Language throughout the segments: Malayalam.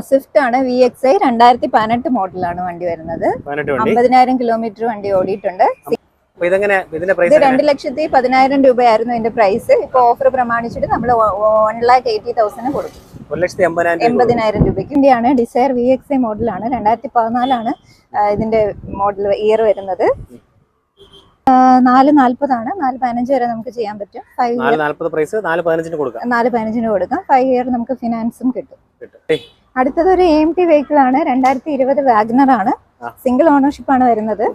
സ്വിഫ്റ്റ് ആണ് വി എക്സ് ഐ രണ്ടായിരത്തി പതിനെട്ട് മോഡലാണ് വണ്ടി വരുന്നത്. അമ്പതിനായിരം കിലോമീറ്റർ വണ്ടി ഓടിയിട്ടുണ്ട്. ഇത് രണ്ട് ലക്ഷത്തി പതിനായിരം രൂപയായിരുന്നു ഇതിന്റെ പ്രൈസ് ഇപ്പൊ ഓഫർ പ്രമാണിച്ചിട്ട് നമ്മൾ വൺ ലാക്ക് എയ്റ്റി തൗസൻഡ് കൊടുക്കും. എൺപതിനായിരം രൂപ. എൺപതിനായിരം രൂപയ്ക്ക് ഇന്ത്യയാണ് ഡിസയർ വി എക്സ് ഐ മോഡലാണ്. രണ്ടായിരത്തി പതിനാലാണ് ഇതിന്റെ മോഡൽ ഇയർ വരുന്നത്. നാല് നാല്പതാണ്. നാല് പതിനഞ്ച് വരെ നമുക്ക് ചെയ്യാൻ പറ്റും. ഫൈവ് നാല് പതിനഞ്ചിന് കൊടുക്കാം. ഫൈവ് ഇയർ നമുക്ക് ഫിനാൻസും കിട്ടും. അടുത്തത് ഒരു എം ടി വെഹിക്കിൾ ആണ്. രണ്ടായിരത്തി ഇരുപത് വാഗ്നർ ആണ് സിംഗിൾ ഓണർഷിപ്പ് ആണ് വരുന്നത്.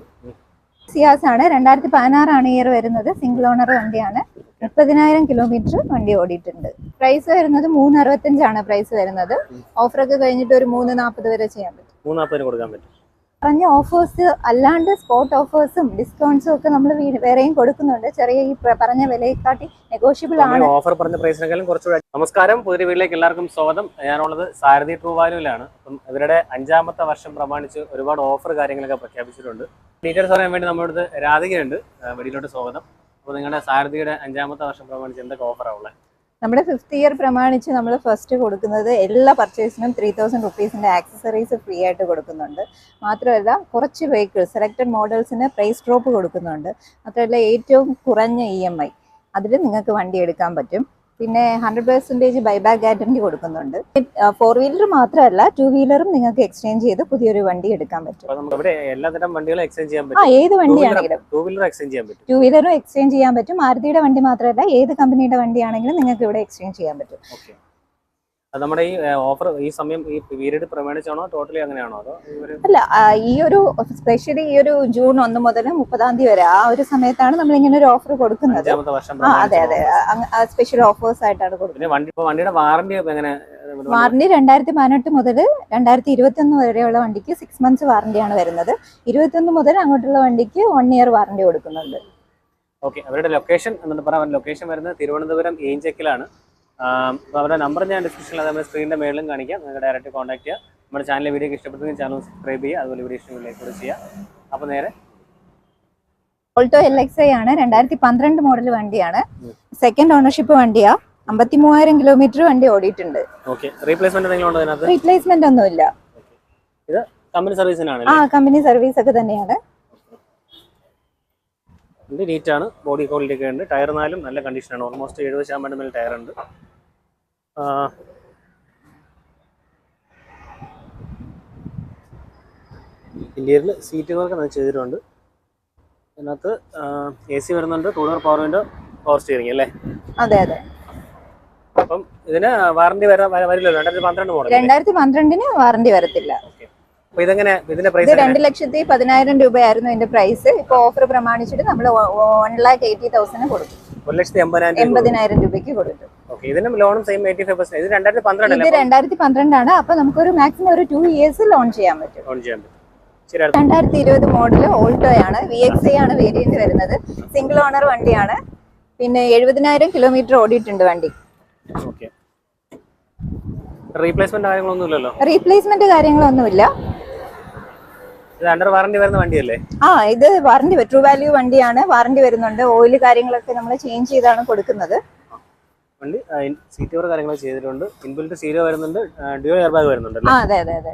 സിയാസ് ആണ്. രണ്ടായിരത്തി ആണ് ഇയർ വരുന്നത്. സിംഗിൾ ഓണർ വണ്ടിയാണ്. മുപ്പതിനായിരം കിലോമീറ്റർ വണ്ടി ഓടിയിട്ടുണ്ട്. പ്രൈസ് വരുന്നത് മൂന്ന് അറുപത്തഞ്ചാണ് പ്രൈസ് വരുന്നത് ഓഫറൊക്കെ കഴിഞ്ഞിട്ട് ഒരു മൂന്ന് നാൽപ്പത് വരെ ചെയ്യാൻ പറ്റും. മൂന്ന് നാൽപ്പതിന് കൊടുക്കാൻ പറ്റും. പറഞ്ഞ ഓഫേഴ്സ് അല്ലാണ്ട് സ്പോട്ട് ഓഫേഴ്സും ഡിസ്കൗണ്ട്സും ഒക്കെ നമ്മൾ വേറെയും കൊടുക്കുന്നുണ്ട്. ചെറിയ ഈ പറഞ്ഞ വിലയെക്കാട്ടി നെഗോഷ്യബിൾ ആണ്. ഓഫർ പറഞ്ഞ പ്രൈസിനെക്കാളും കുറച്ചുകൂടെ നമസ്കാരം. പുതിയ വീട്ടിലേക്ക് എല്ലാവർക്കും സ്വാഗതം. ഞാനുള്ളത് സാരഥി ട്രൂ വാല്യൂലാണ് അപ്പം ഇവരുടെ അഞ്ചാമത്തെ വർഷം പ്രമാണിച്ച് ഒരുപാട് ഓഫർ കാര്യങ്ങളൊക്കെ പ്രഖ്യാപിച്ചിട്ടുണ്ട്. ഡീറ്റെയിൽസ് പറയാൻ വേണ്ടി നമ്മുടെ അടുത്ത് രാധികയുണ്ട് വീട്ടിലോട്ട് സ്വാഗതം. അപ്പോൾ നിങ്ങളുടെ സാരഥിയുടെ അഞ്ചാമത്തെ വർഷം പ്രമാണിച്ച് എന്തൊക്കെ ഓഫറാണ് ഉള്ളത്? നമ്മുടെ ഫിഫ്ത്ത് ഇയർ പ്രമാണിച്ച് നമ്മൾ ഫസ്റ്റ് കൊടുക്കുന്നത് എല്ലാ പർച്ചേസിനും ത്രീ തൗസൻഡ് റുപ്പീസിന്റെ ആക്സസറീസ് ഫ്രീ ആയിട്ട് കൊടുക്കുന്നുണ്ട്. മാത്രമല്ല കുറച്ച് വെഹിക്കിൾ സെലക്റ്റഡ് മോഡൽസിന് പ്രൈസ് ഡ്രോപ്പ് കൊടുക്കുന്നുണ്ട്. മാത്രമല്ല ഏറ്റവും കുറഞ്ഞ ഇ എം ഐ അതിൽ നിങ്ങൾക്ക് വണ്ടി എടുക്കാൻ പറ്റും. പിന്നെ ഹൺഡ്രഡ് പെർസെന്റേജ് ബൈബാക്ക് ഗ്യാരണ്ടി കൊടുക്കുന്നുണ്ട്. ഫോർ വീലർ മാത്രമല്ല ടു വീലറും നിങ്ങൾക്ക് എക്സ്ചേഞ്ച് ചെയ്ത് പുതിയൊരു വണ്ടി എടുക്കാൻ പറ്റും. വണ്ടികളും എക്സ്ചേഞ്ച് ചെയ്യാൻ ആ പറ്റും. ഏത് വണ്ടിയാണെങ്കിലും. ടു വീലർ എക്സ്ചേഞ്ച് ചെയ്യാൻ പറ്റും. ടു വീലറും എക്സ്ചേഞ്ച് ചെയ്യാൻ പറ്റും. മാരുതിയുടെ വണ്ടി മാത്രമല്ല ഏത് കമ്പനിയുടെ വണ്ടിയാണെങ്കിലും നിങ്ങൾക്ക് ഇവിടെ എക്സ്ചേഞ്ച് ചെയ്യാൻ പറ്റും. നമ്മുടെ ഈ ഓഫർ ഈ സമയം ഈ പീരീഡ് പ്രമാണിച്ചാണോ? ടോട്ടലി അങ്ങനെയാണോ? അതോ അല്ല ഈ ഒരു സ്പെഷ്യലി ഈ ഒരു ജൂൺ ഒന്ന് മുതൽ മുപ്പതാം തീയതി വരെ ആ ഒരു സമയത്താണ് നമ്മൾ ഇങ്ങനെ ഒരു ഓഫർ കൊടുക്കുന്നത്. അതെ അതെ. സ്പെഷ്യൽ ഓഫേഴ്സ് ആയിട്ടാണ് കൊടുക്കുന്നത്. വണ്ടിയുടെ വാറന്റി എങ്ങനെ വാറന്റി രണ്ടായിരത്തി പതിനെട്ട് മുതൽ രണ്ടായിരത്തി ഇരുപത്തി ഒന്ന് വരെയുള്ള വണ്ടിക്ക് സിക്സ് മന്ത്സ് വാറന്റിയാണ് വരുന്നത്. ഇരുപത്തി മുതൽ അങ്ങോട്ടുള്ള വണ്ടിക്ക് വൺ ഇയർ വാറന്റി കൊടുക്കുന്നുണ്ട്. ഓക്കെ അവരുടെ ലൊക്കേഷൻ എന്നിട്ട് പറയാം ലൊക്കേഷൻ വരുന്നത് തിരുവനന്തപുരം ഏഞ്ചക്കിലാണ്. അവരുടെ നമ്പർ ഞാൻ ഡിസ്ക്രിപ്ഷനിൽ അതേപോലെ സ്ക്രീനിന്റെ മേളിലും കാണിക്കാം. നിങ്ങൾക്ക് ഡയറക്റ്റ് കോൺടാക്ട് ചെയ്യുക നമ്മുടെ ചാനൽ വീഡിയോ ഇഷ്ടപ്പെട്ടെങ്കിൽ ചാനൽ സബ്സ്ക്രൈബ് ചെയ്യുക. അതുപോലെ വീഡിയോ ഇഷ്ടമില്ലെങ്കിൽ കൂടെ ചെയ്യുക അപ്പോൾ നേരെ. ഓൾട്ടോ എൽ എക്സ് ഐ ആണ്. രണ്ടായിരത്തി പന്ത്രണ്ട് മോഡൽ വണ്ടിയാണ് സെക്കൻഡ് ഓണർഷിപ്പ് വണ്ടിയാ. അമ്പത്തി മൂവായിരം കിലോമീറ്റർ വണ്ടി ഓടിയിട്ടുണ്ട്. റീപ്ലേസ്മെന്റ് ഒന്നുമില്ല. ആ കമ്പനി സർവീസ് ഒക്കെ തന്നെയാണ്. ഇത് നീറ്റാണ് ബോഡി ക്വാളിറ്റി ഒക്കെ ഉണ്ട്. ടയർ നാലും നല്ല കണ്ടീഷനാണ് ഓൾമോസ്റ്റ് എഴുപത് ശതമാനം മേൽ ടയർ ഉണ്ട്. സീറ്റുകളൊക്കെ നല്ല ചെയ്തിട്ടുണ്ട്. അതിനകത്ത് എ സി വരുന്നുണ്ട്. Two power window power steering അല്ലേ? അതെ അതെ. അപ്പം ഇതിന് വാറണ്ടി വരാ വര- വരില്ലല്ലോ? രണ്ടായിരത്തി പന്ത്രണ്ട് മോഡൽ രണ്ടായിരത്തി പന്ത്രണ്ടിന് വാറണ്ടി വരത്തില്ല. ഇതെങ്ങനെ ഇതിന്റെ പ്രൈസ് രണ്ട് ലക്ഷത്തി പതിനായിരം രൂപയായിരുന്നു ഇതിന്റെ പ്രൈസ് ഇപ്പൊ ഓഫർ പ്രമാണിച്ചിട്ട് നമ്മൾ വൺ ലാക്ക് എയ്റ്റി തൗസൻഡ് കൊടുക്കും ഒരു ലക്ഷത്തി എൺപതിനായിരം രൂപ. എൺപതിനായിരം രൂപയ്ക്ക് കൊടുക്കും ഓക്കെ ഇതിനും ലോണും സെയിം എയ്റ്റി ഫൈവ് പെർസെന്റ് ഇത് രണ്ടായിരത്തി ഇത് പന്ത്രണ്ടല്ലേ രണ്ടായിരത്തി പന്ത്രണ്ടാണ്. അപ്പൊ നമുക്കൊരു മാക്സിമം ഒരു ടു ഇയേഴ്സ് ലോൺ ചെയ്യാൻ പറ്റും. ലോൺ ചെയ്യാൻ പറ്റും. രണ്ടായിരത്തി ഇരുപത് മോഡൽ ഓൾട്ടോ ആണ് വി എക്സ് ഐ ആണ് വേരിയന്റ് വരുന്നത്. സിംഗിൾ ഓണർ വണ്ടിയാണ്. പിന്നെ എഴുപതിനായിരം കിലോമീറ്റർ ഓടിയിട്ടുണ്ട് വണ്ടി. റീപ്ലേസ്മെന്റ് കാര്യങ്ങളൊന്നുമില്ല. അണ്ടർ വാറണ്ടി വരുന്ന വണ്ടിയല്ലേ? ആ ഇത് വാറണ്ടി ട്രൂ വാല്യൂ വണ്ടിയാണ്. വാറണ്ടി വരുന്നുണ്ട്. ഓയിൽ കാര്യങ്ങളൊക്കെ നമ്മൾ ചേഞ്ച് ചെയ്താണ് കൊടുക്കുന്നത്. വണ്ടി സീറ്റ് കവർ കാര്യങ്ങളൊക്കെ ചെയ്തിട്ടുണ്ട്. ഇൻബിൽറ്റ് സീരോ വരുന്നുണ്ട്. ഡ്യൂ എയർ ബാഗ് വരുന്നുണ്ട് അതെ അതെ അതെ.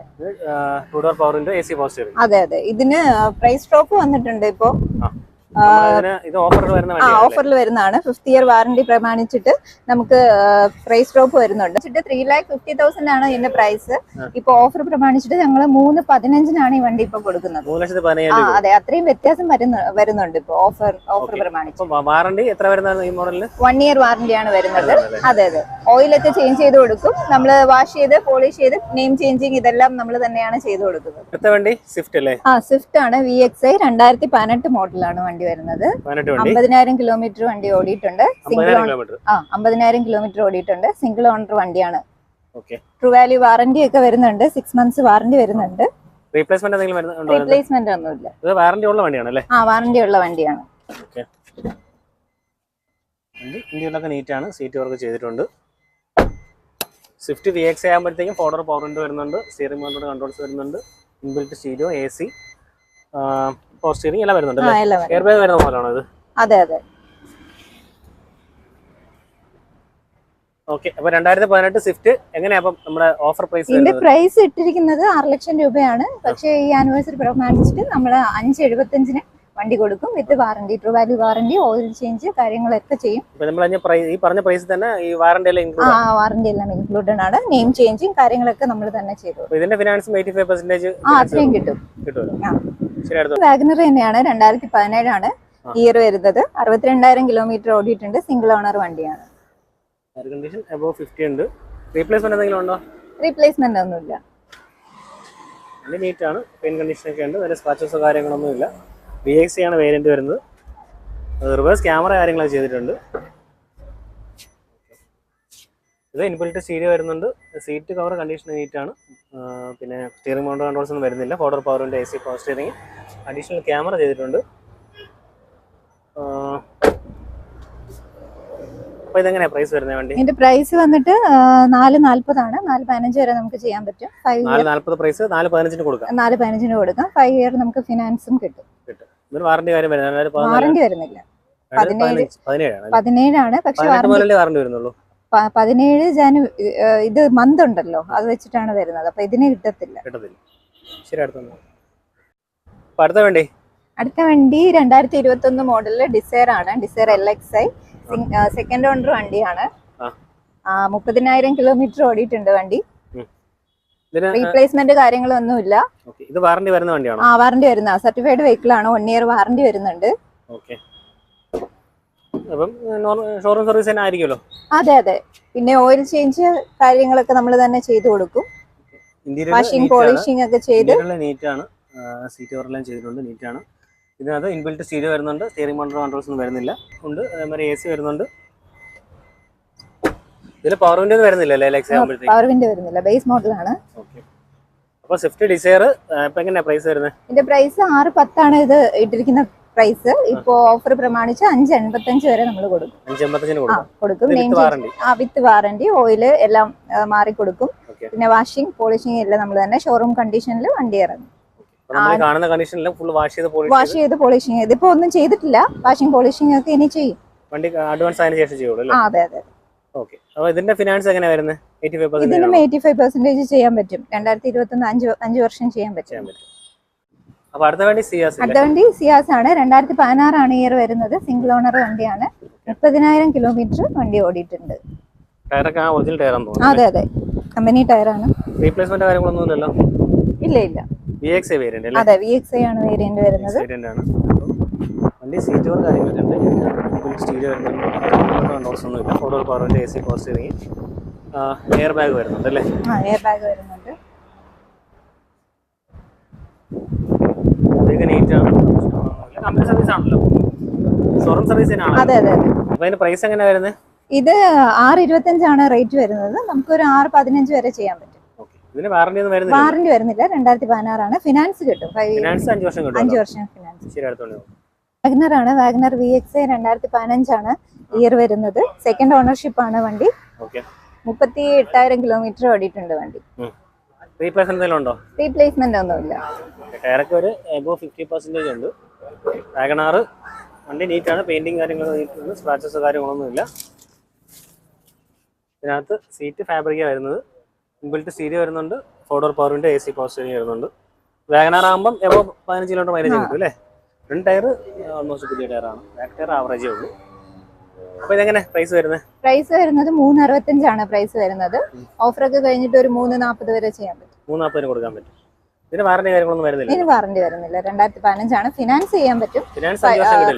Two door power window A C post അതെ അതെ. ഇതിന് പ്രൈസ് ഡ്രോപ്പ് വന്നിട്ടുണ്ട് ഇപ്പോ. ഓഫറിൽ വരുന്നതാണ്. ഫിഫ്ത് ഇയർ വാറണ്ടി പ്രമാണിച്ചിട്ട് നമുക്ക് പ്രൈസ് ഡ്രോപ്പ് വരുന്നുണ്ട്. ത്രീ ലാക്ക് ഫിഫ്റ്റി തൗസൻഡ് ആണ് ഇതിന്റെ പ്രൈസ് ഇപ്പൊ ഓഫർ പ്രമാണിച്ചിട്ട് ഞങ്ങൾ മൂന്ന് പതിനഞ്ചിനാണ് ഈ വണ്ടി ഇപ്പൊ കൊടുക്കുന്നത്. ആ അതെ അത്രയും വ്യത്യാസം വരുന്ന വരുന്നുണ്ട് ഇപ്പൊ ഓഫർ ഓഫർ. പ്രമാണിച്ച്. വാറണ്ടി എത്ര വൺ ഇയർ വാറണ്ടിയാണ് വരുന്നത്. വരുന്നതല്ലേ? അതെ. അതെ ഓയിലൊക്കെ ചേഞ്ച് ചെയ്ത് കൊടുക്കും. നമ്മൾ വാഷ് ചെയ്ത് പോളിഷ് ചെയ്ത് നെയിം ചേഞ്ചിങ് ഇതെല്ലാം നമ്മൾ തന്നെയാണ് ചെയ്ത് കൊടുക്കുന്നത്. ആ സ്വിഫ്റ്റ് ആണ്. വി എക്സ് ഐ രണ്ടായിരത്തി പതിനെട്ട് മോഡലാണ് വണ്ടി. വരുന്നത്. വണ്ടി. അമ്പതിനായിരം കിലോമീറ്റർ വണ്ടി ഓടിയിട്ടുണ്ട്. സിംഗിൾ ആ അമ്പതിനായിരം കിലോമീറ്റർ ഓടിയിട്ടുണ്ട്. സിംഗിൾ ഓണർ വണ്ടിയാണ്. ട്രൂ വാല്യൂ വാറന്റി ഒക്കെ വരുന്നുണ്ട്. സിക്സ് മന്ത്സ് വാറന്റി വരുന്നുണ്ട്. റീപ്ലേസ്മെന്റ് എന്തെങ്കിലും? റീപ്ലേസ്മെന്റ് ഒന്നുമില്ല. ഇത് വാറണ്ടി ഉള്ള വണ്ടിയാണ് അല്ലേ? ആ വാറണ്ടി ഉള്ള വണ്ടിയാണ്. ഇന്ത്യയിലൊക്കെ നീറ്റാണ് സീറ്റ് വർക്ക് ചെയ്തിട്ടുണ്ട്. സ്വിഫ്റ്റ് വി എക്സ് ആകുമ്പോഴത്തേക്കും ഫോർഡർ പവർ വിൻഡോ വരുന്നുണ്ട്. സ്റ്റിയറിംഗ് കൺട്രോൾസ് വരുന്നുണ്ട്. Inbuilt stereo A C power steering എല്ലാം വരുന്നുണ്ട്. എയർ ബാഗ് വരുന്ന മോഡലാണോ ഇത്? അതെ അതെ. ഓക്കെ അപ്പൊ രണ്ടായിരത്തി പതിനെട്ട് സ്വിഫ്റ്റ് എങ്ങനെയാ നമ്മുടെ ഓഫർ പ്രൈസ് ഇതിന്റെ പ്രൈസ് ഇട്ടിരിക്കുന്നത് ആറ് ലക്ഷം രൂപയാണ്. പക്ഷേ ഈ ആനിവേഴ്സറി പ്രമാണിച്ചിട്ട് നമ്മൾ അഞ്ച് എഴുപത്തഞ്ചിന് വണ്ടി കൊടുക്കും with warranty true value warranty oil change കാര്യങ്ങളൊക്കെ ചെയ്യും. ഈ പറഞ്ഞ പ്രൈസ് തന്നെ ഈ വാറണ്ടി എല്ലാം ആ വാറണ്ടി എല്ലാം ഇൻക്ലൂഡഡ് ആണ്. നെയിം ചേഞ്ചും കാര്യങ്ങളൊക്കെ നമ്മൾ തന്നെ ചെയ്തു ഇതിന്റെ ഫിനാൻസും എയ്റ്റി ഫൈവ് പെർസെന്റേജ് ആ അത്രയും കിട്ടും. വാഗ്നർ തന്നെയാണ് രണ്ടായിരത്തി പതിനേഴാണ് ഇയർ വരുന്നത്. അറുപത്തിരണ്ടായിരം കിലോമീറ്റർ ഓടിയിട്ടുണ്ട് സിംഗിൾ ഓണർ വണ്ടിയാണ്. എയർ കണ്ടീഷൻ അബവ് ഫിഫ്റ്റി ഉണ്ട്. റീപ്ലേസ്മെന്റ് എന്തെങ്കിലും ഉണ്ടോ? റീപ്ലേസ്മെന്റ് ഒന്നുമില്ല. നല്ല നീറ്റ് ആണ്. പെയിൻ കണ്ടീഷൻ ഒക്കെ ഉണ്ട്. വേറെ സ്ക്രാച്ചസോ കാര്യങ്ങളൊന്നും ഇല്ല വി എക്സ് ആണ് വേരിയന്റ് വരുന്നത്. റിവേഴ്സ് ക്യാമറ കാര്യങ്ങളൊക്കെ ചെയ്തിട്ടുണ്ട്. ഇത് ഇൻബിൽറ്റ് സ്റ്റീരിയോ വരുന്നുണ്ട്. സീറ്റ് കവർ കണ്ടീഷൻ നീറ്റാണ് പിന്നെ സ്റ്റിയറിംഗ് മൗണ്ട് കൺട്രോൾസ് ഒന്നും വരുന്നില്ല. ഫോർഡർ പവറിന്റെ A C power steering additional camera ചെയ്തിട്ടുണ്ട്. അപ്പോൾ ഇതെങ്ങനെയാണ് പ്രൈസ് വരുന്നത് വണ്ടി? ഇതിന്റെ പ്രൈസ് വന്നിട്ട് നാല് നാല്പതാണ്. നാല് പതിനഞ്ച് വരെ നമുക്ക് ചെയ്യാൻ പറ്റും. ഫൈവ് നാല് നാൽപ്പത് പ്രൈസ് നാല് പതിനഞ്ചിന് കൊടുക്കാം. നാല് പതിനഞ്ചിന് കൊടുക്കാം. ഫൈവ് ഇയർ നമുക്ക് ഫിനാൻസും കിട്ടും. കിട്ടും. വാറണ്ടി കാര്യം വാറണ്ടി വരുന്നില്ല. പതിനേഴ്. പതിനേഴാണ് പക്ഷെ വാറണ്ടി വരുന്നുള്ളൂ. പതിനേഴ് ജാനുവരി ഇത് മന്ത് ഉണ്ടല്ലോ. അത് വെച്ചിട്ടാണ് വരുന്നത്. അപ്പൊ ഇതിന് കിട്ടത്തില്ല. അടുത്ത വണ്ടി. അടുത്ത വണ്ടി രണ്ടായിരത്തി ഇരുപത്തി ഒന്ന് മോഡലിൽ ഡിസൈർ ആണ് Dzire L X I second owner വണ്ടിയാണ്. മുപ്പതിനായിരം കിലോമീറ്റർ ഓടിയിട്ടുണ്ട് വണ്ടി. റീപ്ലേസ്മെന്റ് കാര്യങ്ങളൊന്നും ഇല്ല ഇത് വാറണ്ടി വരുന്ന വണ്ടിയാണോ? ആ വാറണ്ടി വരുന്ന. സർട്ടിഫൈഡ് വെഹിക്കിൾ ആണ് വൺ ഇയർ വാറണ്ടി വരുന്നുണ്ട്. ഓക്കെ. അപ്പം ഷോറൂം സർവീസ് തന്നെ ആയിരിക്കുമല്ലോ? അതെ അതെ. പിന്നെ ഓയിൽ ചേഞ്ച് കാര്യങ്ങളൊക്കെ നമ്മൾ തന്നെ ചെയ്തു കൊടുക്കും. വാഷിംഗ് പോളിഷിംഗ് ഒക്കെ ചെയ്ത്. നീറ്റ് ആണ്. സീറ്റ് കവറെല്ലാം ചെയ്തിട്ടുണ്ട്. നീറ്റ് ആണ്. ഇതിനകത്ത് ഇൻബിൽറ്റ് സ്റ്റീരിയോ വരുന്നുണ്ട്. സ്റ്റിയറിംഗ് മോട്ടർ കൺട്രോൾസ് ഒന്നും വരുന്നില്ല. ഉണ്ട്. അതേമാതിരി എ സി വരുന്നുണ്ട്. ഇതിൽ പവർ വിൻഡോ വരുന്നില്ല പവർ വിൻഡോ വരുന്നില്ല. ബേസ് മോഡലാണ് ഓക്കെ അപ്പോൾ സ്വിഫ്റ്റ് ഡിസയർ ഇപ്പൊ എങ്ങനെയാ പ്രൈസ് വരുന്നത് ഇതിന്റെ പ്രൈസ് ആറ് പത്താണ് ഇത് ഇട്ടിരിക്കുന്ന പ്രൈസ് ഇപ്പോ ഓഫർ പ്രമാണിച്ച് അഞ്ച് എൺപത്തഞ്ച് വരെ നമ്മൾ കൊടുക്കും. അഞ്ച് എൺപത്തഞ്ചിന് ആ കൊടുക്കും. കൊടുക്കും ഇത് warranty. ആ വിത്ത് വാറണ്ടി ഓയിൽ എല്ലാം ആ, മാറി കൊടുക്കും. പിന്നെ വാഷിംഗ് പോളിഷിംഗ് എല്ലാം നമ്മൾ തന്നെ ഷോറൂം കണ്ടീഷനിൽ വണ്ടി ഇറങ്ങും. നമ്മൾ കാണുന്ന കണ്ടീഷനിലും ഫുൾ വാഷ് ചെയ്ത് പോളിഷ് വാഷ് ചെയ്ത് പോളിഷിംഗ് ഇതിപ്പോ ഒന്നും ചെയ്തിട്ടില്ല. വാഷിംഗ് പോളിഷിംഗ് ഒക്കെ ഇനി ചെയ്യും. വണ്ടി അഡ്വാൻസ് അതിന് ശേഷം ചെയ്യുള്ളൂ അല്ലേ? ആ അതെ അതെ ഓക്കെ അപ്പോൾ ഇതിന്റെ ഫിനാൻസ് എങ്ങനെ വരുന്നത് എയ്റ്റി ഫൈവ് ഇതിനും എയ്റ്റി ഫൈവ് പെർസെന്റേജ് ചെയ്യാൻ പറ്റും. രണ്ടായിരത്തി ഇരുപത്തി അഞ്ച് അഞ്ച് വർഷം ചെയ്യാൻ പറ്റും. അപ്പോൾ അടുത്ത വേണ്ടി സിയാസ് അടുത്ത വണ്ടി സിയാസ് ആണ്. രണ്ടായിരത്തി പതിനാറാണ് ഇയർ വരുന്നത്. സിംഗിൾ ഓണർ വണ്ടിയാണ്. മുപ്പതിനായിരം കിലോമീറ്റർ വണ്ടി ഓടിയിട്ടുണ്ട്. അതെ അതെ. കമ്പനി ടയറാണ്. റീപ്ലേസ്മെന്റ് കാര്യങ്ങളൊന്നും ഇല്ലല്ലോ ഇല്ല. ഇല്ല വി എക്സ് വേരിയന്റ് അതെ വി എക്സ് ആണ് വേരിയന്റ് വരുന്നത്. അപ്പം വണ്ടി സീറ്റ് കവർ ഉണ്ട്. സ്റ്റീൽ വരുന്നുണ്ട് കൺട്രോൾസ് ഒന്നും ഇല്ല ഫോട്ടോ പവറിന്റെ A C power steering air bag വരുന്നുണ്ട് അല്ലേ? എയർ ബാഗ് വരുന്നുണ്ട്. അതൊക്കെ കമ്പനി സർവീസ് ആണല്ലോ. ഷോറൂം സർവീസ് തന്നെയാണ് അതെ അതെ അതിന്റെ പ്രൈസ് എങ്ങനെ വരുന്നത് ഇത് ആറ് ഇരുപത്തഞ്ചാണ് റേറ്റ് വരുന്നത്. നമുക്കൊരു ആറ് പതിനഞ്ച് വരെ ചെയ്യാൻ പറ്റും. ഇതിന് വാറണ്ടി ഒന്നും വരുന്നില്ല? വരുന്നില്ല. രണ്ടായിരത്തി പതിനാറാണ്. ഫിനാൻസ് കിട്ടും. ഫൈവ് ഫിനാൻസ് അഞ്ച് വർഷം അഞ്ച് കിട്ടും വർഷം ഫിനാൻസ് ശരി അടുത്തോണ്ട് പോകും വാഗ്നർ ആണ് വാഗ്നർ വി എക്സ് ഐ രണ്ടായിരത്തി പതിനഞ്ചാണ് ഇയർ വരുന്നത്. സെക്കൻഡ് ഓണർഷിപ്പ് ആണ് വണ്ടി. മുപ്പത്തി എട്ടായിരം കിലോമീറ്റർ ഓടിയിട്ടുണ്ട് വണ്ടി. റീപ്ലേസ് എന്തെങ്കിലും ഉണ്ടോ? റീപ്ലേസ്മെന്റ് ഒന്നുമില്ല. ടയറൊക്കെ ഒരു എബോ ഫിഫ്റ്റി പെർസെന്റേജ് ഉണ്ട്. വാഗണാറ് വണ്ടി നീറ്റാണ് കാര്യങ്ങളൊക്കെ സ്ക്രാച്ചസ് ഇതിനകത്ത് സീറ്റ് ഫാബ്രിക്കാണ് വരുന്നത്. ഇൻബിൽറ്റ് വരുന്നുണ്ട്. എ സി പവർ സ്റ്റിയറിംഗ് വരുന്നുണ്ട്. വാഗണാർ ആകുമ്പം എബോ പതിനഞ്ച് കിലോമീറ്റർ മൈലേജ് കിട്ടും അല്ലേ? ഫ്രണ്ട് ടയർ ഓൾമോസ്റ്റ് പുതിയ ടയറാണ്. ബാക്ക് ടയർ ആവറേജേ ഉള്ളൂ. അപ്പോൾ ഇതെങ്ങനെ പ്രൈസ് വരുന്നത് പ്രൈസ് വരുന്നത് മൂന്ന് അറുപത്തഞ്ചാണ് പ്രൈസ് വരുന്നത് ഓഫർ ഒക്കെ കഴിഞ്ഞിട്ട് ഒരു മൂന്ന് നാൽപ്പത് വരെ ചെയ്യാൻ പറ്റും. മൂന്ന് നാൽപ്പത് കൊടുക്കാൻ പറ്റും. ഇതിന് വാറണ്ടി കാര്യങ്ങളൊന്നും വരുന്നില്ല ഇതിന് വാറണ്ടി വരുന്നില്ല. രണ്ടായിരത്തി പതിനഞ്ചാണ് ഫിനാൻസ് ചെയ്യാൻ പറ്റും.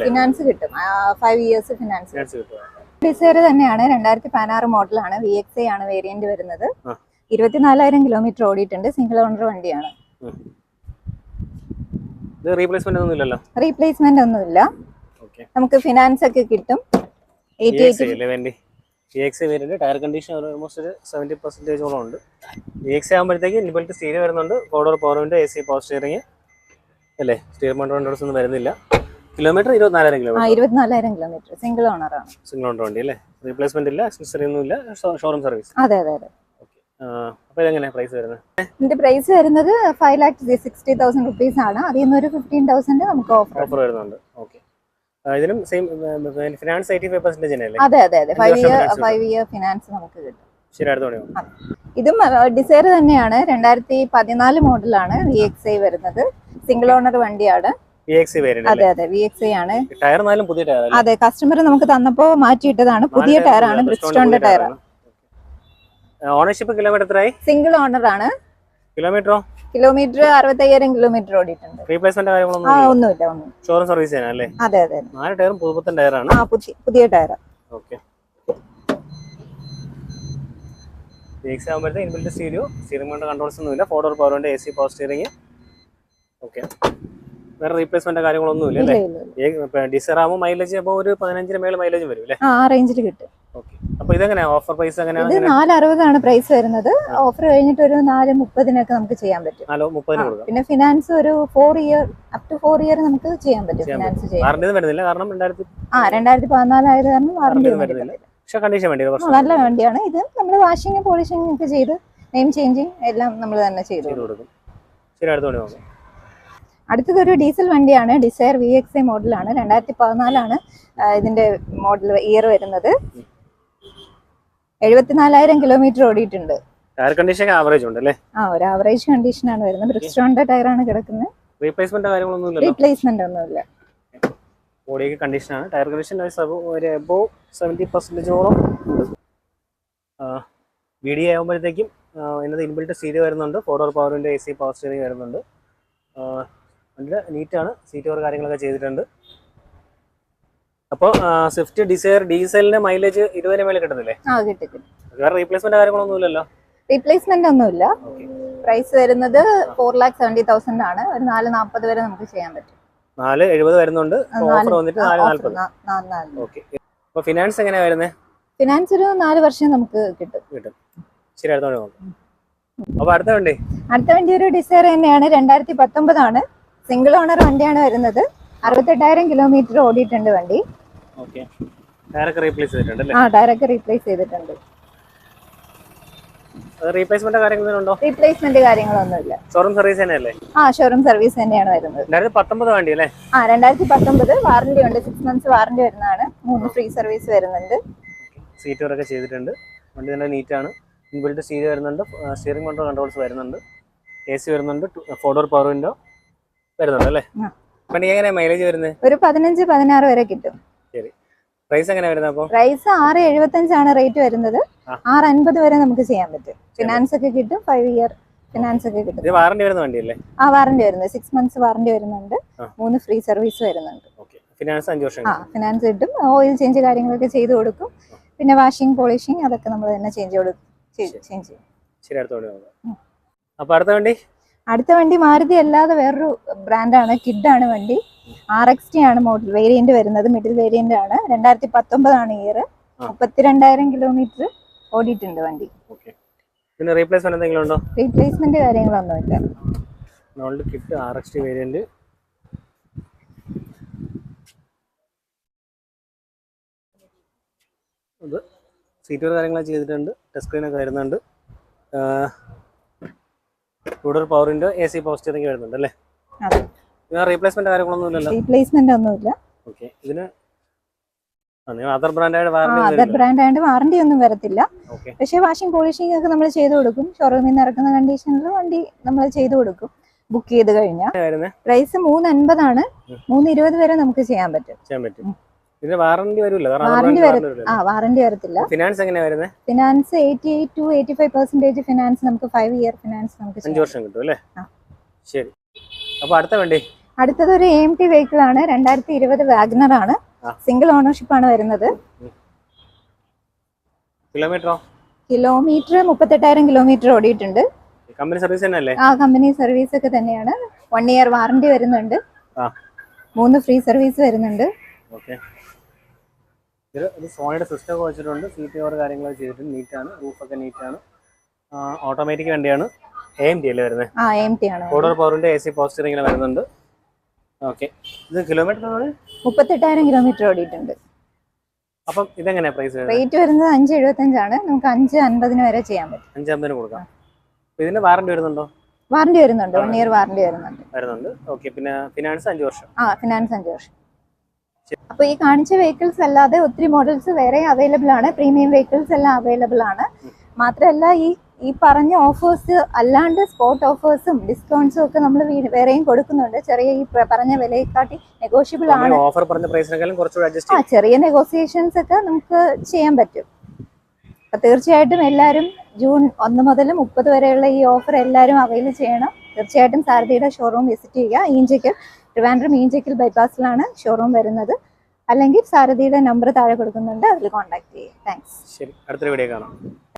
ഫിനാൻസ് കിട്ടും. ഫൈവ് ഇയേഴ്സ് ഫിനാൻസ് കിട്ടും. ഡിസൈർ തന്നെയാണ്. രണ്ടായിരത്തി പതിനാറ് മോഡലാണ് വി എക്സ് ആണ് വേരിയന്റ് വരുന്നത്. ഇരുപത്തിനാലായിരം കിലോമീറ്റർ ഓടിയിട്ടുണ്ട്. സിംഗിൾ ഓണർ വണ്ടിയാണ്. ഇത് റീപ്ലേസ്മെന്റ് ഒന്നും ഇല്ലല്ലോ? റീപ്ലേസ്മെന്റ് നമുക്ക് ഫിനാൻസ് ഒക്കെ കിട്ടും. ടയർ കണ്ടീഷൻ ഓൾമോസ്റ്റ് ഒരു സെവന്റി പെർസെന്റേജോളം ഉണ്ട്. വി എക്സ് ആകുമ്പോഴത്തേക്ക് ഇൻബിൽറ്റ് സ്റ്റീൽ വരുന്നുണ്ട്. ഫോർഡോർ പവറിന്റെ എ സി പവർ സ്റ്റിയറിംഗ് അല്ലേ? സ്റ്റീർ മണ്ടോണ്ടോസ് ഒന്നും വരുന്നില്ല. കിലോമീറ്റർ ഇരുപത്തിനാലായിരം ആ കിലോമീറ്റർ ഇരുപത്തിനാലായിരം കിലോമീറ്റർ സിംഗിൾ ഓണറാണ് സിംഗിൾ ഓണർ വണ്ടി അല്ലേ? റീപ്ലേസ്മെന്റ് ഇല്ല അക്സസറി ഒന്നും ഇല്ല. ഷോറൂം സർവീസ് അതെ അതെ അതെ. അപ്പോൾ ഇതെങ്ങനെ പ്രൈസ് വരുന്നത്? ഇതിന്റെ പ്രൈസ് വരുന്നത് five lakh sixty thousand rupees ആണ്. അതിൽ നിന്ന് ഒരു ഫിഫ്റ്റീൻ തൗസൻഡ് നമുക്ക് ഓഫർ ഓഫർ വരുന്നുണ്ട്. ഓക്കെ ഇതിനും same finance eighty five percentage അല്ലേ അതെ അതെ അതെ. Five year five year finance നമുക്ക് കിട്ടും. ഇതും ഡിസൈർ തന്നെയാണ്. രണ്ടായിരത്തി പതിനാല് മോഡലാണ് വി എക്സ് ഐ വരുന്നത്. സിംഗിൾ ഓണർ വണ്ടിയാണ്. അതെ അതെ വി എക്സ് ഐ ആണ്. അതെ കസ്റ്റമർ നമുക്ക് തന്നപ്പോ മാറ്റിയിട്ടതാണ്. പുതിയ ടയറാണ് ബ്രിസ്റ്റോണിന്റെ ടയർ ഓണർഷിപ്പ് കിലോമീറ്റർ എത്രയായി? സിംഗിൾ ഓണർ ആണ്. കിലോമീറ്ററോ കിലോമീറ്റർ അറുപത്തയ്യായിരം കിലോമീറ്റർ ഓടിയിട്ടുണ്ട്. റീപ്ലേസ്മെന്റ് കാര്യങ്ങളൊന്നും ഒന്നുമില്ല ഒന്നും ഷോറൂം സർവീസ് ചെയ്യാനല്ലേ അതെ അതെ നാല് ടയറും പുതുപുത്തൻ ടയറാണ്. ആ പുതിയ പുതിയ ടയർ ഓക്കെ എക്സ് ആകുമ്പോഴത്തെ ഇൻബിൽറ്റ് സ്റ്റീരിയോ സ്റ്റീറിംഗ് കൊണ്ട് കൺട്രോൾസ് ഒന്നുമില്ല. Four door പവറുണ്ട് A C power steering okay വേറെ റീപ്ലേസ്മെന്റ് കാര്യങ്ങളൊന്നും ഇല്ല അല്ലേ ആകുമ്പോൾ മൈലേജ് അപ്പോൾ ഒരു പതിനഞ്ചിന് മേലെ മൈലേജ് വരും അല്ലേ? ആ റേഞ്ചിൽ കിട്ടും. ഇതെങ്ങനെയാ? ഓഫർ പ്രൈസ് ഇത് എങ്ങനെയാണ് നാല് അറുപതാണ് പ്രൈസ് വരുന്നത്. ഓഫർ കഴിഞ്ഞിട്ട് ഒരു നാല് മുപ്പതിനൊക്കെ നമുക്ക് ചെയ്യാൻ പറ്റും. നാലോ മുപ്പതിന് ആ, കൊടുക്കാം. പിന്നെ ഫിനാൻസ് ഒരു four year up to four year നമുക്ക് ചെയ്യാൻ പറ്റും. ഫിനാൻസ് ചെയ്യാൻ. വാറണ്ടി വരുന്നില്ല. കാരണം രണ്ടായിരത്തി ആ രണ്ടായിരത്തി പതിനാലായത് കാരണം വാറണ്ടി വരുന്നില്ല. പക്ഷെ കണ്ടീഷൻ വേണ്ടി നല്ല വണ്ടിയാണ്. ഇത് നമ്മൾ വാഷിംഗ് പോളിഷിംഗ് ഒക്കെ ചെയ്ത് നെയിം ചേഞ്ചിങ് എല്ലാം നമ്മൾ തന്നെ ചെയ്തു ചെയ്ത് കൊടുക്കും. ശരി അടുത്ത നോക്കാം. അടുത്തത് ഒരു ഡീസൽ വണ്ടിയാണ്. ഡിസയർ വി എക്സ് ഐ മോഡലാണ് രണ്ടായിരത്തി പതിനാലാണ് ഇതിന്റെ മോഡൽ ഇയർ വരുന്നത്. എഴുപത്തിനാലായിരം കിലോമീറ്റർ ഓടിയിട്ടുണ്ട്. ടയർ കണ്ടീഷൻ ആവറേജ് ഉണ്ട് അല്ലേ? ആ ഒരു ആവറേജ് കണ്ടീഷനാണ് വരുന്നത്. ബ്രിക്സ്റ്റോണിന്റെ ടയറാണ് കിടക്കുന്നത്. റീപ്ലേസ്മെന്റ് കാര്യങ്ങളൊന്നും ഇല്ലല്ലോ? റീപ്ലേസ്മെന്റ് ഒന്നുമില്ല ബോഡിയൊക്കെ കണ്ടീഷനാണ് ടയർ കണ്ടീഷൻ ഒരു എബോ സെവന്റി പെർസെന്റേജോളം വി ഡി ആകുമ്പോഴത്തേക്കും ഇന്നത് ഇൻബിൽറ്റ് സ്റ്റീരിയോ വരുന്നുണ്ട്. ഫോർ ഡോർ പവറിന്റെ എ സി പവർ സ്റ്റിയറിംഗ് വരുന്നുണ്ട്. നല്ല നീറ്റാണ് സീറ്റ് ഓർ കാര്യങ്ങളൊക്കെ ചെയ്തിട്ടുണ്ട്. അപ്പോൾ സ്വിഫ്റ്റ് ഡിസയർ ഡീസലിന്റെ മൈലേജ് ഇരുപതിന് മേലെ കിട്ടുന്നില്ലേ ആ കിട്ടി കിട്ടി വേറെ റീപ്ലേസ്മെന്റ് കാര്യങ്ങളൊന്നും ഇല്ലല്ലോ റീപ്ലേസ്മെന്റ് ഒന്നുമില്ല പ്രൈസ് വരുന്നത് ഫോർ ലാക്ക് സെവന്റി തൗസൻഡ് ആണ്. ഒരു നാല് നാൽപ്പത് വരെ നമുക്ക് ചെയ്യാൻ പറ്റും. നാല് എഴുപത് വരുന്നുണ്ട്. ഓഫർ വന്നിട്ട് നാല് നാൽപ്പത് ഓക്കെ അപ്പോൾ ഫിനാൻസ് എങ്ങനെയാ വരുന്നത് ഫിനാൻസ് ഒരു നാല് വർഷം നമുക്ക് കിട്ടും. കിട്ടും. ശരി അടുത്ത അപ്പോൾ അടുത്ത വണ്ടി? അടുത്ത വണ്ടി ഒരു ഡിസയർ തന്നെയാണ്. രണ്ടായിരത്തി പത്തൊമ്പതാണ്. സിംഗിൾ ഓണർ വണ്ടിയാണ് വരുന്നത്. അറുപത്തെട്ടായിരം കിലോമീറ്റർ ഓടിയിട്ടുണ്ട് വണ്ടി. ആ ടയറൊക്കെ റീപ്ലേസ് ചെയ്തിട്ടുണ്ട്. റീപ്ലേസ്മെന്റ് റീപ്ലേസ്മെന്റ് കാര്യങ്ങളൊന്നുമില്ല. ഷോറൂം സർവീസ് തന്നെയല്ലേ? ആ ഷോറൂം സർവീസ് തന്നെയാണ് വരുന്നത്. രണ്ടായിരത്തി പത്തൊമ്പത് വണ്ടി അല്ലേ? ആ രണ്ടായിരത്തി പത്തൊമ്പത് വാറണ്ടി ഉണ്ട്. സിക്സ് മന്ത്സ് വരുന്നതാണ്. മൂന്ന് ഫ്രീ സർവീസ് വരുന്നുണ്ട്. സീറ്റ് ചെയ്തിട്ടുണ്ട്. വണ്ടി നല്ല നീറ്റാണ് ഇൻബിൽറ്റ് സീറ്റ് വരുന്നുണ്ട്. സ്റ്റിയറിംഗ് കൺട്രോൾ കൺട്രോൾസ് വരുന്നുണ്ട്. എ സി വരുന്നുണ്ട്. ഫോർ ഡോർ പവർ വിൻഡോ വരുന്നുണ്ട് അല്ലേ. വണ്ടി എങ്ങനെ മൈലേജ് വരുന്നത് ഒരു പതിനഞ്ച് പതിനാറ് വരെ കിട്ടും. ശരി. പ്രൈസ് എങ്ങനെ വരുന്നത് അപ്പോൾ പ്രൈസ് ആറ് എഴുപത്തഞ്ചാണ് റേറ്റ് വരുന്നത്. ആറ് അൻപത് വരെ നമുക്ക് ചെയ്യാൻ പറ്റും. ഫിനാൻസ് ഒക്കെ കിട്ടും ഫൈവ് ഇയർ ഫിനാൻസ് ഒക്കെ കിട്ടും. വാറണ്ടി വരുന്ന വണ്ടിയല്ലേ? ആ വാറണ്ടി വരുന്നത്. സിക്സ് മന്ത്സ് വാറണ്ടി വരുന്നുണ്ട്. മൂന്ന് ഫ്രീ സർവീസ് വരുന്നുണ്ട്. ഫിനാൻസ് അഞ്ച് വർഷം ആ ഫിനാൻസ് കിട്ടും. ഓയിൽ ചേഞ്ച് കാര്യങ്ങളൊക്കെ ചെയ്ത് കൊടുക്കും. പിന്നെ വാഷിംഗ് പോളിഷിംഗ് അതൊക്കെ നമ്മൾ തന്നെ ചേഞ്ച് കൊടുക്കും ചേഞ്ച് ചെയ്യും. ശരി അടുത്ത വണ്ടി അപ്പോൾ അടുത്ത വണ്ടി? അടുത്ത വണ്ടി മാരുതി അല്ലാതെ വേറൊരു ബ്രാൻഡാണ് കിഡാണ് വണ്ടി. ആർ എക്സ് ടി ആണ് മോഡൽ വേരിയന്റ് വരുന്നത് മിഡിൽ വേരിയന്റ് ആണ്. രണ്ടായിരത്തി പത്തൊമ്പതാണ് ഇയർ. മുപ്പത്തിരണ്ടായിരം കിലോമീറ്റർ ഓടിയിട്ടുണ്ട് വണ്ടി. പിന്നെ റീപ്ലേസ്മെന്റ് എന്തെങ്കിലും ഉണ്ടോ റീപ്ലേസ്മെന്റ് കാര്യങ്ങളൊന്നുമില്ല നോൾഡ് kit R X T variant സീറ്റുകൾ കാര്യങ്ങളൊക്കെ ചെയ്തിട്ടുണ്ട്. ടച്ച് സ്ക്രീനൊക്കെ വരുന്നുണ്ട്. കൂടുതൽ പവറിന്റെ എ സി പവർ സ്റ്റിയറിംഗ് വരുന്നുണ്ട് അല്ലേ? റീപ്ലേസ്മെന്റ് കാര്യങ്ങളൊന്നും ഇല്ലല്ലോ? റീപ്ലേസ്മെന്റ് ഒന്നുമില്ല. ഓക്കെ ഇതിന് അതർ ബ്രാൻഡ് ആയതുകൊണ്ട് വാറണ്ടി ഒന്നും വരത്തില്ല. പക്ഷേ വാഷിംഗ് പോളിഷിംഗ് ഒക്കെ നമ്മൾ ചെയ്ത് കൊടുക്കും. ഷോറൂമിൽ നിന്ന് ഇറക്കുന്ന കണ്ടീഷനിൽ വണ്ടി നമ്മൾ ചെയ്ത് കൊടുക്കും. ബുക്ക് ചെയ്ത് കഴിഞ്ഞാൽ പ്രൈസ് മൂന്ന് അൻപതാണ് മൂന്ന് ഇരുപത് വരെ നമുക്ക് ചെയ്യാൻ പറ്റും. ചെയ്യാൻ പറ്റും. ഇതിന് വാറണ്ടി വരില്ല വാറണ്ടി വരും ആ വാറണ്ടി വരത്തില്ല. ഫിനാൻസ് എങ്ങനെയാ വരുന്നത് finance eighty eight two eighty five percentage finance നമുക്ക് ഫൈവ് ഇയർ ഫിനാൻസ് നമുക്ക് അഞ്ച് വർഷം കിട്ടും അല്ലേ. ശരി. അപ്പോൾ അടുത്ത വണ്ടി? അടുത്തത് ഒരു എം ടി വെഹിക്കിൾ ആണ്. രണ്ടായിരത്തി ഇരുപത് വാഗ്നർ ആണ് സിംഗിൾ ഓണർഷിപ്പ് ആണ് വരുന്നത്. കിലോമീറ്ററോ? കിലോമീറ്റർ മുപ്പത്തെട്ടായിരം കിലോമീറ്റർ ഓടിയിട്ടുണ്ട്. കമ്പനി സർവീസ് തന്നെയല്ലേ? ആ കമ്പനി സർവീസ് ഒക്കെ തന്നെയാണ്. വൺ ഇയർ വാറണ്ടി വരുന്നുണ്ട്. മൂന്ന് ഫ്രീ സർവീസ് വരുന്നുണ്ട്. ഓക്കെ ഇത് ഇത് സോണിയുടെ സിസ്റ്റം ഒക്കെ വെച്ചിട്ടുണ്ട്. സീറ്റ് കവർ കാര്യങ്ങളൊക്കെ ചെയ്തിട്ടുണ്ട്. നീറ്റാണ് റൂഫൊക്കെ നീറ്റാണ് ഓട്ടോമാറ്റിക് വണ്ടിയാണ്. എ എം ടി അല്ലേ വരുന്നത് ഓർഡർ പവറിന്റെ എ സി പോസ്റ്റർ ഇങ്ങനെ വരുന്നുണ്ട്. ഓക്കെ ഇത് കിലോമീറ്റർ മുപ്പത്തെട്ടായിരം കിലോമീറ്റർ ഓടിയിട്ടുണ്ട്. അപ്പം ഇതെങ്ങനെയാ പ്രൈസ് റേറ്റ് വരുന്നത് അഞ്ച് എഴുപത്തഞ്ചാണ്. നമുക്ക് അഞ്ച് അൻപതിന് വരെ ചെയ്യാൻ പറ്റും. അഞ്ച് അമ്പതിന് കൊടുക്കാം. ഇതിന് വാറണ്ടി വരുന്നുണ്ടോ? വാറണ്ടി വരുന്നുണ്ട്. വൺ ഇയർ വാറണ്ടി വരുന്നുണ്ട്. വരുന്നുണ്ട്. ഓക്കെ പിന്നെ ഫിനാൻസ് അഞ്ച് വർഷം. ആ ഫിനാൻസ് അഞ്ച് വർഷം. അപ്പോൾ ഈ കാണിച്ച വെഹിക്കിൾസ് അല്ലാതെ ഒത്തിരി മോഡൽസ് വേറെ അവൈലബിൾ ആണ്. പ്രീമിയം വെഹിക്കിൾസ് എല്ലാം അവൈലബിൾ ആണ്. മാത്രമല്ല ഈ ഈ പറഞ്ഞ ഓഫേഴ്സ് അല്ലാണ്ട് സ്പോട്ട് ഓഫേഴ്സും ഡിസ്കൗണ്ട്സും ഒക്കെ നമ്മൾ വേറെയും കൊടുക്കുന്നുണ്ട്. ചെറിയ ഈ പറഞ്ഞ വിലയെക്കാട്ടി നെഗോഷ്യബിൾ ആണ്. ഓഫർ പറഞ്ഞ പ്രൈസിനെക്കാളും ആ ചെറിയ നെഗോസിയേഷൻസ് ഒക്കെ നമുക്ക് ചെയ്യാൻ പറ്റും. അപ്പൊ തീർച്ചയായിട്ടും എല്ലാവരും ജൂൺ ഒന്ന് മുതൽ മുപ്പത് വരെയുള്ള ഈ ഓഫർ എല്ലാവരും അവൈൽ ചെയ്യണം. തീർച്ചയായിട്ടും സാരഥിയുടെ ഷോറൂം വിസിറ്റ് ചെയ്യുക. ഈഞ്ചക്കൽ ട്രിവാൻഡ്രം ഈഞ്ചക്കൽ ബൈപ്പാസിലാണ് ഷോറൂം വരുന്നത്. അല്ലെങ്കിൽ സാരഥിയുടെ നമ്പർ താഴെ കൊടുക്കുന്നുണ്ട് അതിൽ കോൺടാക്ട് ചെയ്യാം. താങ്ക്സ് ശരി അടുത്തൊരു വീഡിയോ കാണാം.